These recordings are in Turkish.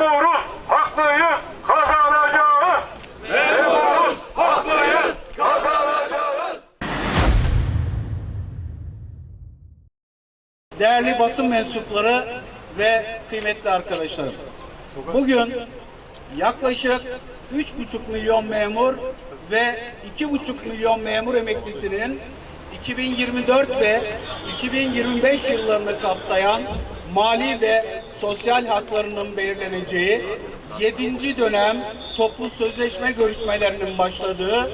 Memuruz, haklıyız, kazanacağız. Memuruz, haklıyız, kazanacağız. Değerli basın mensupları ve kıymetli arkadaşlarım. Bugün yaklaşık 3,5 milyon memur ve 2,5 milyon memur emeklisinin 2024 ve 2025 yıllarını kapsayan mali ve sosyal haklarının belirleneceği 7. dönem toplu sözleşme görüşmelerinin başladığı,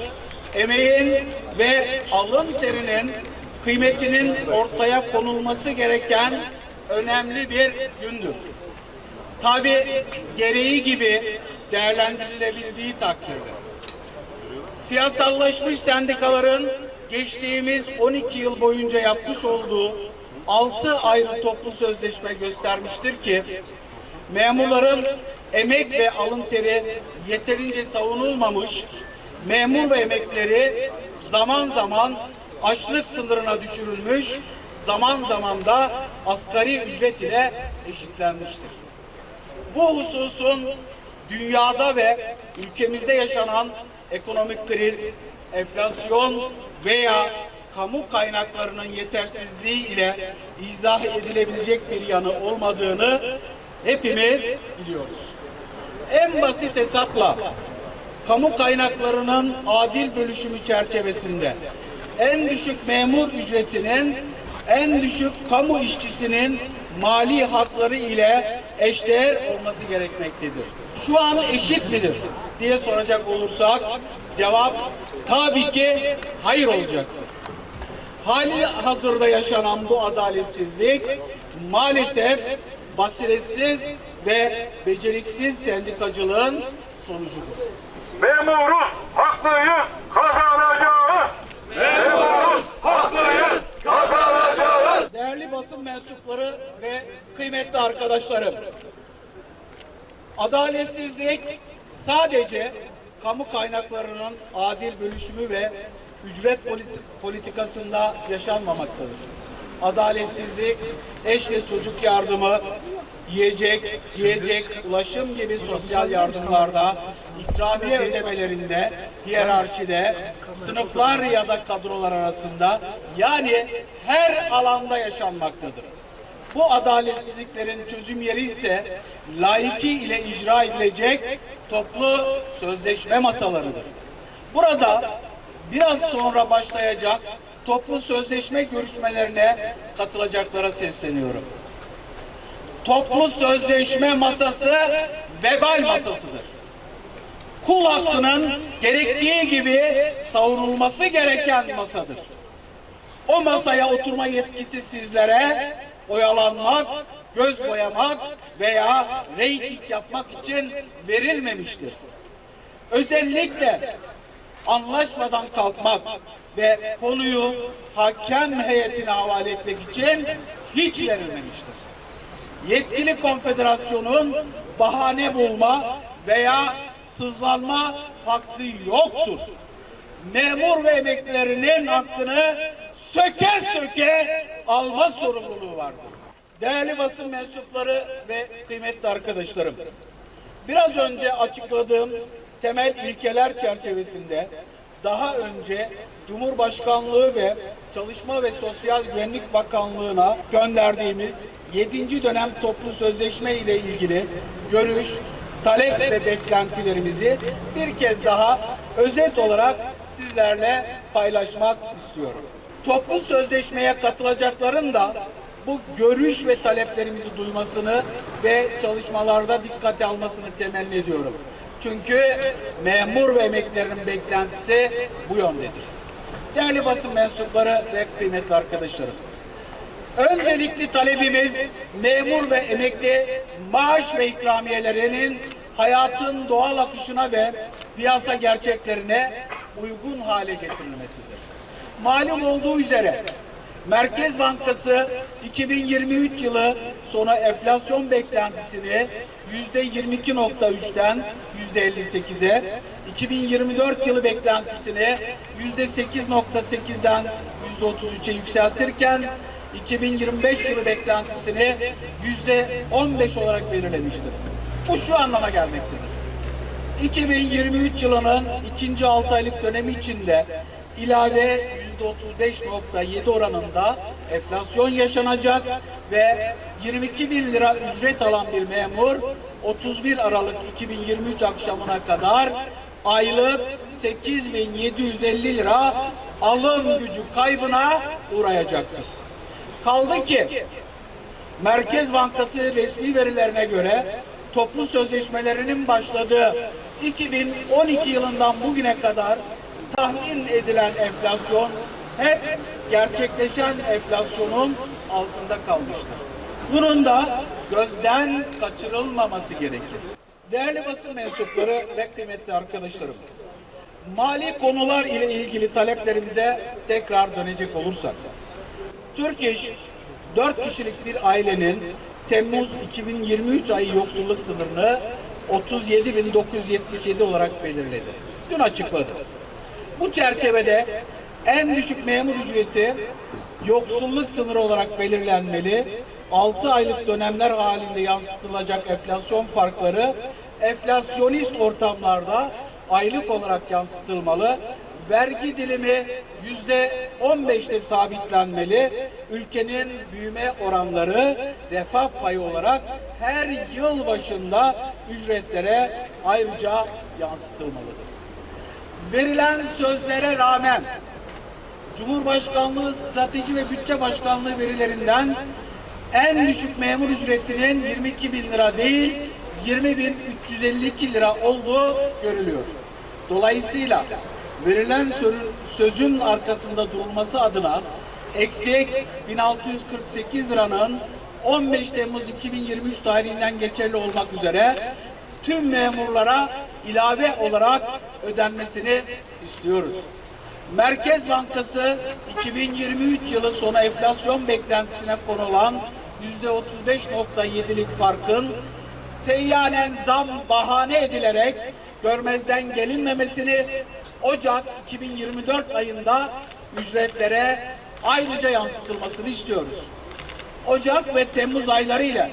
emeğin ve alın terinin kıymetinin ortaya konulması gereken önemli bir gündür. Tabi gereği gibi değerlendirilebildiği takdirde. Siyasallaşmış sendikaların geçtiğimiz 12 yıl boyunca yapmış olduğu 6 ayrı toplu sözleşme göstermiştir ki memurların emek ve alın teri yeterince savunulmamış, memur ve emekleri zaman zaman açlık sınırına düşürülmüş, zaman zaman da asgari ücret ile eşitlenmiştir. Bu hususun dünyada ve ülkemizde yaşanan ekonomik kriz, enflasyon veya kamu kaynaklarının yetersizliği ile izah edilebilecek bir yanı olmadığını hepimiz biliyoruz. En basit hesapla kamu kaynaklarının adil bölüşümü çerçevesinde en düşük memur ücretinin en düşük kamu işçisinin mali hakları ile eşdeğer olması gerekmektedir. Şu an eşit midir diye soracak olursak cevap tabii ki hayır olacaktır. Hali hazırda yaşanan bu adaletsizlik maalesef basiretsiz ve beceriksiz sendikacılığın sonucudur. Memuruz, haklıyız, kazanacağız. Memuruz, haklıyız, kazanacağız. Değerli basın mensupları ve kıymetli arkadaşlarım. Adaletsizlik sadece kamu kaynaklarının adil bölüşümü ve ücret politikasında yaşanmamaktadır. Adaletsizlik eş ve çocuk yardımı, yiyecek, giyecek, ulaşım gibi sosyal yardımlarda, ikramiye ödemelerinde, hiyerarşide, sınıflar ya da kadrolar arasında yani her alanda yaşanmaktadır. Bu adaletsizliklerin çözüm yeri ise laiki ile icra edilecek toplu sözleşme masalarıdır. Burada biraz sonra başlayacak toplu sözleşme görüşmelerine katılacaklara sesleniyorum. Toplu sözleşme masası vebal masasıdır. Kul hakkının gerektiği gibi savunulması gereken masadır. O masaya oturma yetkisi sizlere oyalanmak, göz boyamak veya reyting yapmak için verilmemiştir. Özellikle anlaşmadan kalkmak ve konuyu hakem heyetine havale etmek için hiç verilmemiştir. Yetkili konfederasyonun bahane bulma veya sızlanma hakkı yoktur. Memur ve emeklilerinin hakkını söke söke alma sorumluluğu vardır. Değerli basın mensupları ve kıymetli arkadaşlarım, biraz önce açıkladığım temel ilkeler çerçevesinde daha önce Cumhurbaşkanlığı ve Çalışma ve Sosyal Güvenlik Bakanlığı'na gönderdiğimiz 7. dönem toplu sözleşme ile ilgili görüş, talep ve beklentilerimizi bir kez daha özet olarak sizlerle paylaşmak istiyorum. Toplu sözleşmeye katılacakların da bu görüş ve taleplerimizi duymasını ve çalışmalarda dikkate almasını temenni ediyorum. Çünkü memur ve emeklilerin beklentisi bu yöndedir. Değerli basın mensupları ve kıymetli arkadaşlarım. Öncelikli talebimiz memur ve emekli maaş ve ikramiyelerinin hayatın doğal akışına ve piyasa gerçeklerine uygun hale getirilmesidir. Malum olduğu üzere Merkez Bankası 2023 yılı sonu enflasyon beklentisini yüzde 22.3'ten yüzde 58'e, 2024 yılı beklentisini yüzde 8.8'den yüzde 33'e yükseltirken 2025 yılı beklentisini yüzde 15 olarak belirlemiştir. Bu şu anlama gelmektedir. 2023 yılının ikinci 6 aylık dönemi içinde ilave %35.7 oranında enflasyon yaşanacak ve 22 bin lira ücret alan bir memur 31 Aralık 2023 akşamına kadar aylık 8750 lira alım gücü kaybına uğrayacaktır. Kaldı ki Merkez Bankası resmi verilerine göre toplu sözleşmelerinin başladığı 2012 yılından bugüne kadar tahmin edilen enflasyon hep gerçekleşen enflasyonun altında kalmıştır. Bunun da gözden kaçırılmaması gerekir. Değerli basın mensupları ve kıymetli arkadaşlarım, mali konular ile ilgili taleplerimize tekrar dönecek olursak, Türk İş 4 kişilik bir ailenin Temmuz 2023 ayı yoksulluk sınırını 37.977 olarak belirledi. Dün açıkladı. Bu çerçevede en düşük memur ücreti yoksulluk sınırı olarak belirlenmeli. 6 aylık dönemler halinde yansıtılacak enflasyon farkları enflasyonist ortamlarda aylık olarak yansıtılmalı vergi dilimi yüzde 15'te sabitlenmeli. Ülkenin büyüme oranları refah payı olarak her yıl başında ücretlere ayrıca yansıtılmalıdır. Verilen sözlere rağmen Cumhurbaşkanlığı Strateji ve Bütçe Başkanlığı verilerinden en düşük memur ücretinin 22 bin lira değil 20 bin 352 lira olduğu görülüyor. Dolayısıyla verilen sö- sözün arkasında durulması adına eksik 1648 liranın 15 Temmuz 2023 tarihinden geçerli olmak üzere tüm memurlara ilave olarak ödenmesini istiyoruz. Merkez Bankası 2023 yılı sonu enflasyon beklentisine konulan %35.7'lik farkın seyyanen zam bahane edilerek görmezden gelinmemesini Ocak 2024 ayında ücretlere ayrıca yansıtılmasını istiyoruz. Ocak ve Temmuz ayları ile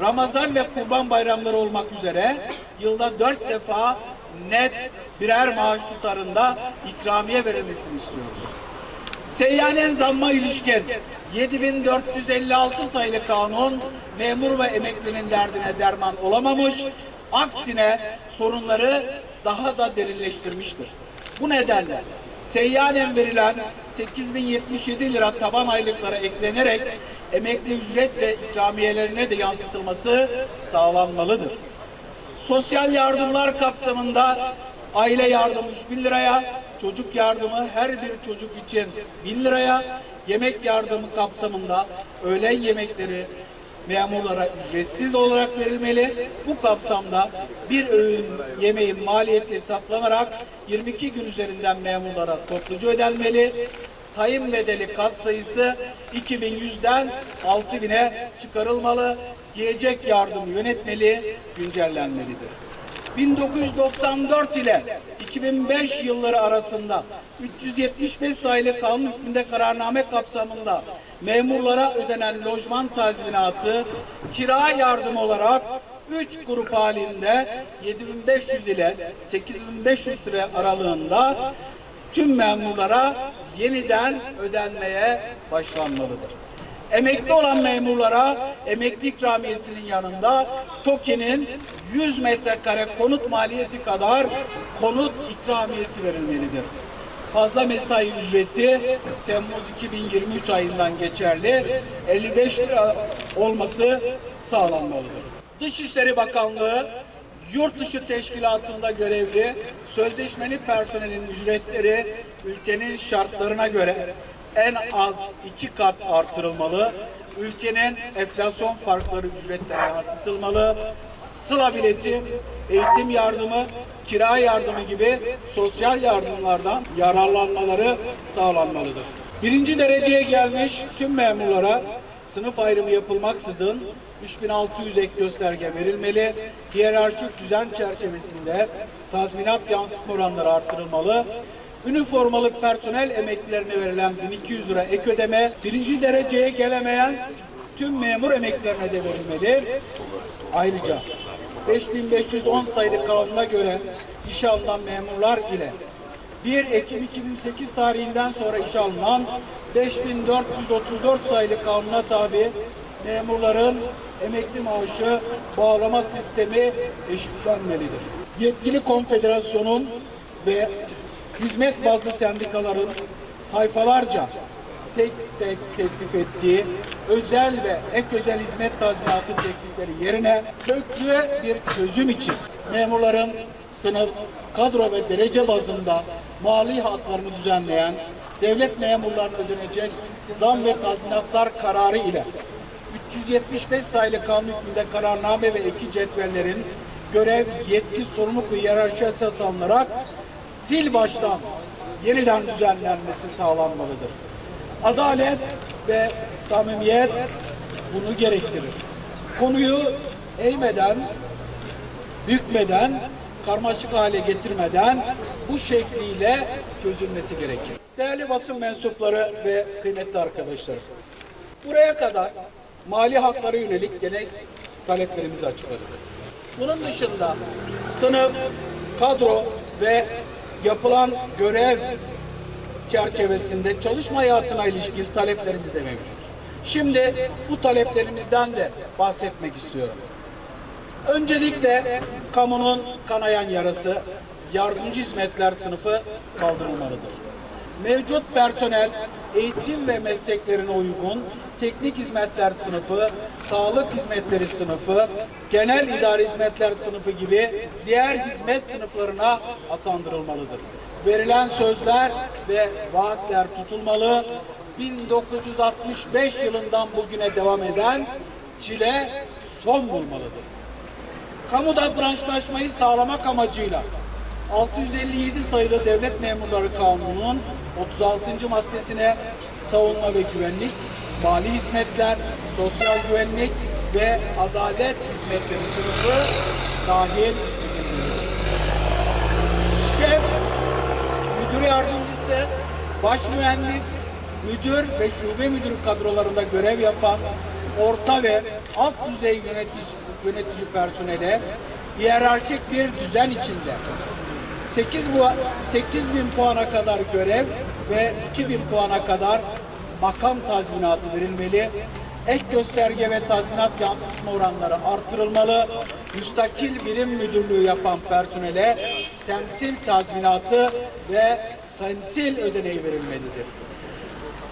Ramazan ve Kurban bayramları olmak üzere yılda dört defa net birer maaş tutarında ikramiye verilmesini istiyoruz. Seyyanen zamma ilişkin 7456 sayılı kanun memur ve emeklinin derdine derman olamamış, aksine sorunları daha da derinleştirmiştir. Bu nedenle seyyanen verilen 8077 lira taban aylıklara eklenerek emekli ücret ve ikramiyelerine de yansıtılması sağlanmalıdır. Sosyal yardımlar kapsamında aile yardımı 3000 liraya, çocuk yardımı her bir çocuk için 1000 liraya, yemek yardımı kapsamında öğlen yemekleri memurlara ücretsiz olarak verilmeli. Bu kapsamda bir öğün yemeğin maliyeti hesaplanarak 22 gün üzerinden memurlara topluca ödenmeli. Tayin bedeli kat sayısı 2100'den 6000'e çıkarılmalı. Yiyecek yardımı yönetmeli, güncellenmelidir. 1994 ile 2005 yılları arasında 375 sayılı kanun hükmünde kararname kapsamında memurlara ödenen lojman tazminatı kira yardımı olarak 3 grup halinde 7500 ile 8500 lira aralığında tüm memurlara yeniden ödenmeye başlanmalıdır. Emekli olan memurlara emekli ikramiyesinin yanında TOKİ'nin 100 metrekare konut maliyeti kadar konut ikramiyesi verilmelidir. Fazla mesai ücreti Temmuz 2023 ayından geçerli 55 lira olması sağlanmalıdır. Dışişleri Bakanlığı yurt dışı teşkilatında görevli sözleşmeli personelin ücretleri ülkenin şartlarına göre en az iki kat artırılmalı. Ülkenin enflasyon farkları ücretlere yansıtılmalı. Sıla bileti, eğitim yardımı, kira yardımı gibi sosyal yardımlardan yararlanmaları sağlanmalıdır. Birinci dereceye gelmiş tüm memurlara sınıf ayrımı yapılmaksızın 3600 ek gösterge verilmeli. Hiyerarşik düzen çerçevesinde tazminat yansıtma oranları artırılmalı. Üniformalı personel emeklilerine verilen 1200 lira ek ödeme, birinci dereceye gelemeyen tüm memur emeklilerine de verilmeli. Ayrıca 5510 sayılı kanuna göre işe alınan memurlar ile 1 Ekim 2008 tarihinden sonra işe alınan 5434 sayılı kanuna tabi memurların emekli maaşı bağlama sistemi eşitlenmelidir. Yetkili konfederasyonun ve hizmet bazlı sendikaların sayfalarca tek tek teklif ettiği özel ve ek özel hizmet tazminatı teklifleri yerine köklü bir çözüm için memurların sınıf, kadro ve derece bazında mali haklarını düzenleyen devlet memurlarına ödenecek zam ve tazminatlar kararı ile 375 sayılı kanun hükmünde kararname ve ek cetvellerin görev, yetki, sorumluluk ve hiyerarşi esas alınarak sil baştan yeniden düzenlenmesi sağlanmalıdır. Adalet ve samimiyet bunu gerektirir. Konuyu eğmeden, bükmeden, karmaşık hale getirmeden bu şekliyle çözülmesi gerekir. Değerli basın mensupları ve kıymetli arkadaşlarım, buraya kadar mali haklara yönelik genel taleplerimizi açıkladık. Bunun dışında sınıf, kadro ve yapılan görev çerçevesinde çalışma hayatına ilişkin taleplerimiz de mevcut. Şimdi bu taleplerimizden de bahsetmek istiyorum. Öncelikle kamunun kanayan yarası yardımcı hizmetler sınıfı kaldırılmalıdır. Mevcut personel eğitim ve mesleklerine uygun teknik hizmetler sınıfı, sağlık hizmetleri sınıfı, genel idari hizmetler sınıfı gibi diğer hizmet sınıflarına atandırılmalıdır. Verilen sözler ve vaatler tutulmalı. 1965 yılından bugüne devam eden çile son bulmalıdır. Kamuda branşlaşmayı sağlamak amacıyla 657 sayılı Devlet Memurları Kanunu'nun 36. maddesine savunma ve güvenlik, mali hizmetler, sosyal güvenlik ve adalet hizmetleri sınıfı dahil. Şef, müdür yardımcısı, baş mühendis, müdür ve şube müdürü kadrolarında görev yapan orta ve alt düzey yönetici, yönetici personele hiyerarşik bir düzen içinde 8 bu 8 bin puana kadar görev ve 2 bin puana kadar makam tazminatı verilmeli. Ek gösterge ve tazminat yansıtma oranları artırılmalı. Müstakil birim müdürlüğü yapan personele temsil tazminatı ve temsil ödeneği verilmelidir.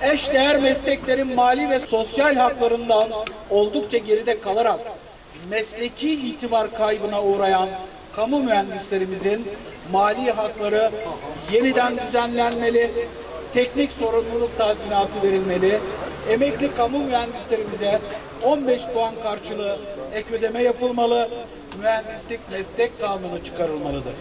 Eşdeğer mesleklerin mali ve sosyal haklarından oldukça geride kalarak mesleki itibar kaybına uğrayan kamu mühendislerimizin mali hakları yeniden düzenlenmeli, teknik sorumluluk tazminatı verilmeli, emekli kamu mühendislerimize 15 puan karşılığı ek ödeme yapılmalı, mühendislik meslek kanunu çıkarılmalıdır.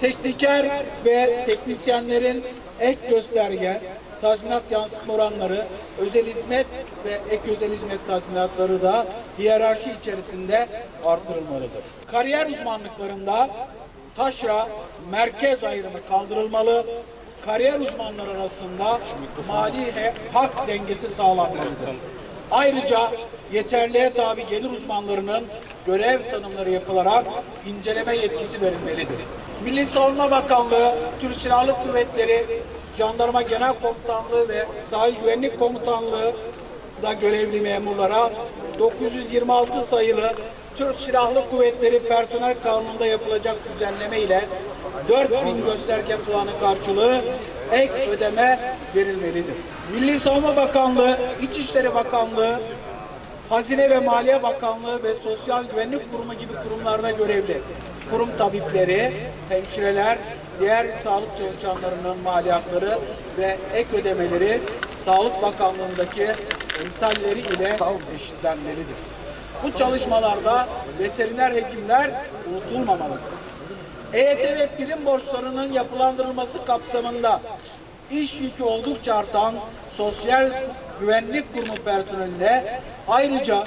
Tekniker ve teknisyenlerin ek gösterge, tazminat yansıtma oranları, özel hizmet ve ek özel hizmet tazminatları da hiyerarşi içerisinde artırılmalıdır. Kariyer uzmanlıklarında taşra, merkez ayrımı kaldırılmalı, kariyer uzmanları arasında mali hak dengesi sağlanmalıdır. Ayrıca yeterliğe tabi gelir uzmanlarının görev tanımları yapılarak inceleme yetkisi verilmelidir. Milli Savunma Bakanlığı, Türk Silahlı Kuvvetleri, Jandarma Genel Komutanlığı ve Sahil Güvenlik Komutanlığı da görevli memurlara 926 sayılı Türk Silahlı Kuvvetleri Personel Kanunu'nda yapılacak düzenleme ile 4000 gösterge puanı karşılığı ek ödeme verilmelidir. Milli Savunma Bakanlığı, İçişleri Bakanlığı, Hazine ve Maliye Bakanlığı ve Sosyal Güvenlik Kurumu gibi kurumlarda görevli kurum tabipleri, hemşireler, diğer sağlık çalışanlarının mali hakları ve ek ödemeleri Sağlık Bakanlığı'ndaki emsalleri ile eşitlenmelidir. Bu çalışmalarda veteriner hekimler unutulmamalıdır. EYT ve prim borçlarının yapılandırılması kapsamında iş yükü oldukça artan Sosyal Güvenlik Kurumu personeline ayrıca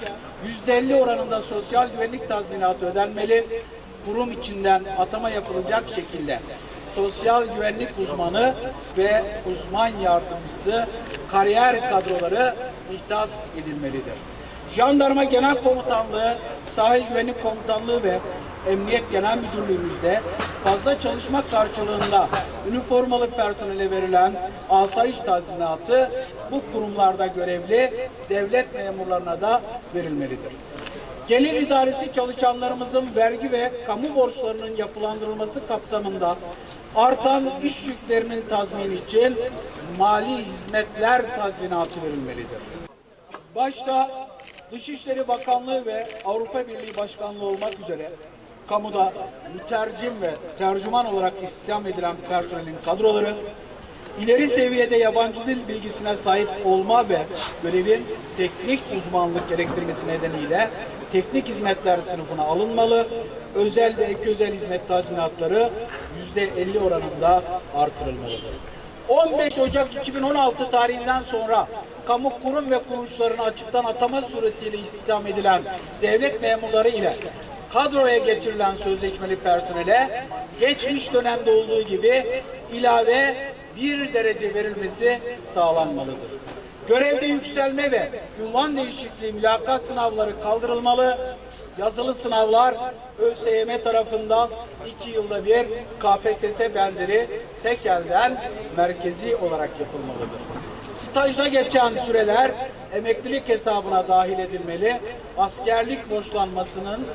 %50 oranında sosyal güvenlik tazminatı ödenmeli, kurum içinden atama yapılacak şekilde sosyal güvenlik uzmanı ve uzman yardımcısı kariyer kadroları ihdas edilmelidir. Jandarma Genel Komutanlığı, Sahil Güvenlik Komutanlığı ve Emniyet Genel Müdürlüğümüzde fazla çalışma karşılığında üniformalı personele verilen asayiş tazminatı bu kurumlarda görevli devlet memurlarına da verilmelidir. Gelir idaresi çalışanlarımızın vergi ve kamu borçlarının yapılandırılması kapsamında artan iş yüklerinin tazmini için mali hizmetler tazminatı verilmelidir. Başta Dışişleri Bakanlığı ve Avrupa Birliği Başkanlığı olmak üzere kamuda mütercim ve tercüman olarak istihdam edilen personelin kadroları ileri seviyede yabancı dil bilgisine sahip olma ve görevin teknik uzmanlık gerektirmesi nedeniyle teknik hizmetler sınıfına alınmalı. Özel ve ek özel hizmet tazminatları yüzde 50 oranında artırılmalıdır. 15 Ocak 2016 tarihinden sonra kamu kurum ve kuruluşlarına açıktan atama suretiyle istihdam edilen devlet memurları ile kadroya geçirilen sözleşmeli personele geçmiş dönemde olduğu gibi ilave bir derece verilmesi sağlanmalıdır. Görevde yükselme ve ünvan değişikliği mülakat sınavları kaldırılmalı. Yazılı sınavlar ÖSYM tarafından iki yılda bir KPSS benzeri tek elden merkezi olarak yapılmalıdır. Stajda geçen süreler emeklilik hesabına dahil edilmeli. Askerlik borçlanmasının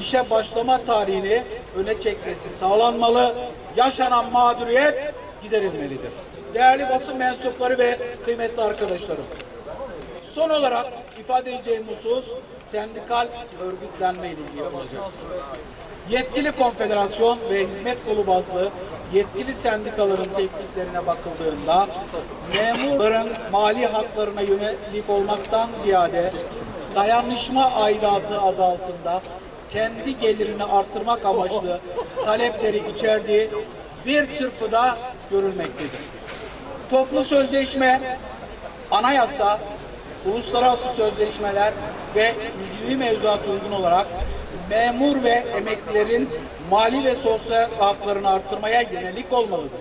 işe başlama tarihini öne çekmesi sağlanmalı. Yaşanan mağduriyet giderilmelidir. Değerli basın mensupları ve kıymetli arkadaşlarım. Son olarak ifade edeceğim husus sendikal örgütlenme ile ilgili olacak. Yetkili konfederasyon ve hizmet kolu bazlı yetkili sendikaların tekliflerine bakıldığında memurların mali haklarına yönelik olmaktan ziyade dayanışma aidatı adı altında kendi gelirini artırmak amaçlı talepleri içerdiği bir çırpıda görülmektedir. Toplu sözleşme, anayasa, uluslararası sözleşmeler ve ilgili mevzuata uygun olarak memur ve emeklilerin mali ve sosyal haklarını artırmaya yönelik olmalıdır.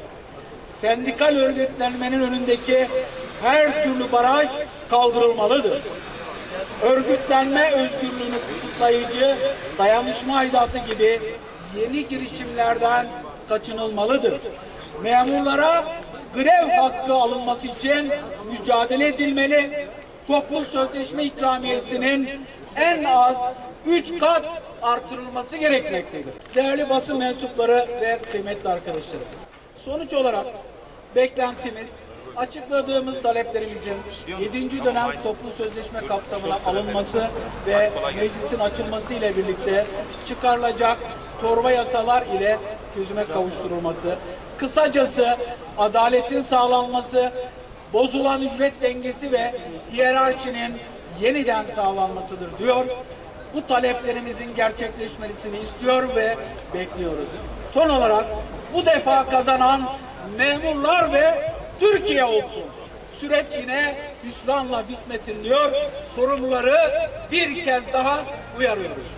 Sendikal örgütlenmenin önündeki her türlü baraj kaldırılmalıdır. Örgütlenme özgürlüğünü kısıtlayıcı dayanışma aidatı gibi yeni girişimlerden kaçınılmalıdır. Memurlara grev hakkı alınması için mücadele edilmeli. Toplu sözleşme ikramiyesinin en az 3 kat artırılması gerekmektedir. Değerli basın mensupları ve kıymetli arkadaşlarım. Sonuç olarak beklentimiz açıkladığımız taleplerimizin 7. dönem toplu sözleşme kapsamına alınması ve meclisin açılması ile birlikte çıkarılacak torba yasalar ile çözüme kavuşturulması, kısacası adaletin sağlanması, bozulan ücret dengesi ve hiyerarşinin yeniden sağlanmasıdır diyor. Bu taleplerimizin gerçekleşmesini istiyor ve bekliyoruz. Son olarak bu defa kazanan memurlar ve Türkiye olsun. Süreç yine hüsranla bitmesin diyor. Sorumluları bir kez daha uyarıyoruz.